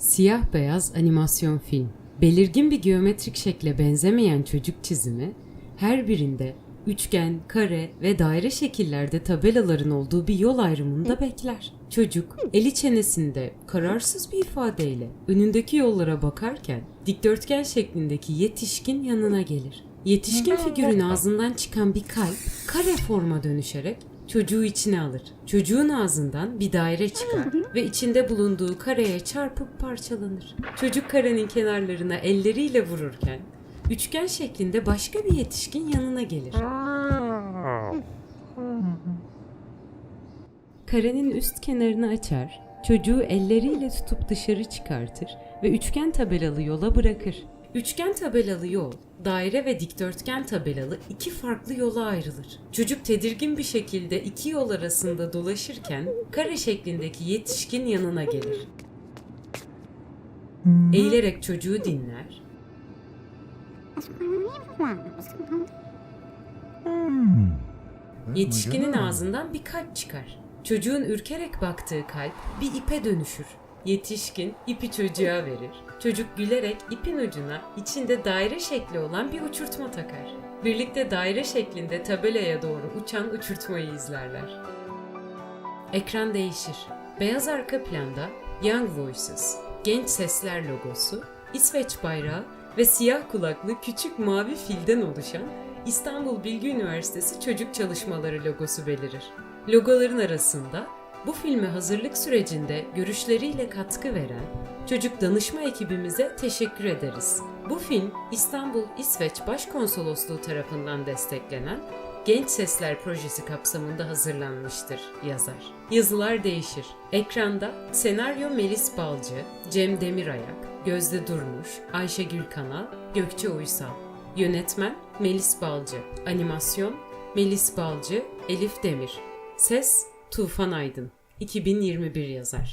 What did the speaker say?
Siyah beyaz animasyon film. Belirgin bir geometrik şekle benzemeyen çocuk çizimi, her birinde üçgen, kare ve daire şekillerde tabelaların olduğu bir yol ayrımında bekler. Çocuk eli çenesinde kararsız bir ifadeyle önündeki yollara bakarken dikdörtgen şeklindeki yetişkin yanına gelir. Yetişkin figürün ağzından çıkan bir kalp kare forma dönüşerek çocuğu içine alır. Çocuğun ağzından bir daire çıkar ve içinde bulunduğu kareye çarpıp parçalanır. Çocuk karenin kenarlarına elleriyle vururken üçgen şeklinde başka bir yetişkin yanına gelir. Karenin üst kenarını açar, çocuğu elleriyle tutup dışarı çıkartır ve üçgen tabelalı yola bırakır. Üçgen tabelalı yol, daire ve dikdörtgen tabelalı iki farklı yola ayrılır. Çocuk tedirgin bir şekilde iki yol arasında dolaşırken kare şeklindeki yetişkin yanına gelir. Eğilerek çocuğu dinler, Yetişkinin ağzından bir kalp çıkar. Çocuğun ürkerek baktığı kalp bir ipe dönüşür. Yetişkin ipi çocuğa verir. Çocuk gülerek ipin ucuna içinde daire şekli olan bir uçurtma takar. Birlikte daire şeklinde tabelaya doğru uçan uçurtmayı izlerler. Ekran değişir. Beyaz arka planda Young Voices, genç sesler logosu, İsveç bayrağı ve siyah kulaklı küçük mavi filden oluşan İstanbul Bilgi Üniversitesi Çocuk Çalışmaları logosu belirir. Logoların arasında bu filme hazırlık sürecinde görüşleriyle katkı veren çocuk danışma ekibimize teşekkür ederiz. Bu film İstanbul İsveç Başkonsolosluğu tarafından desteklenen Genç Sesler projesi kapsamında hazırlanmıştır yazar. Yazılar değişir. Ekranda senaryo Melis Balcı, Cem Demirayak, Gözde Durmuş, Ayşegül Kanal, Gökçe Uysal. Yönetmen Melis Balcı. Animasyon Melis Balcı, Elif Demir. Ses Tufan Aydın. 2021 yazar.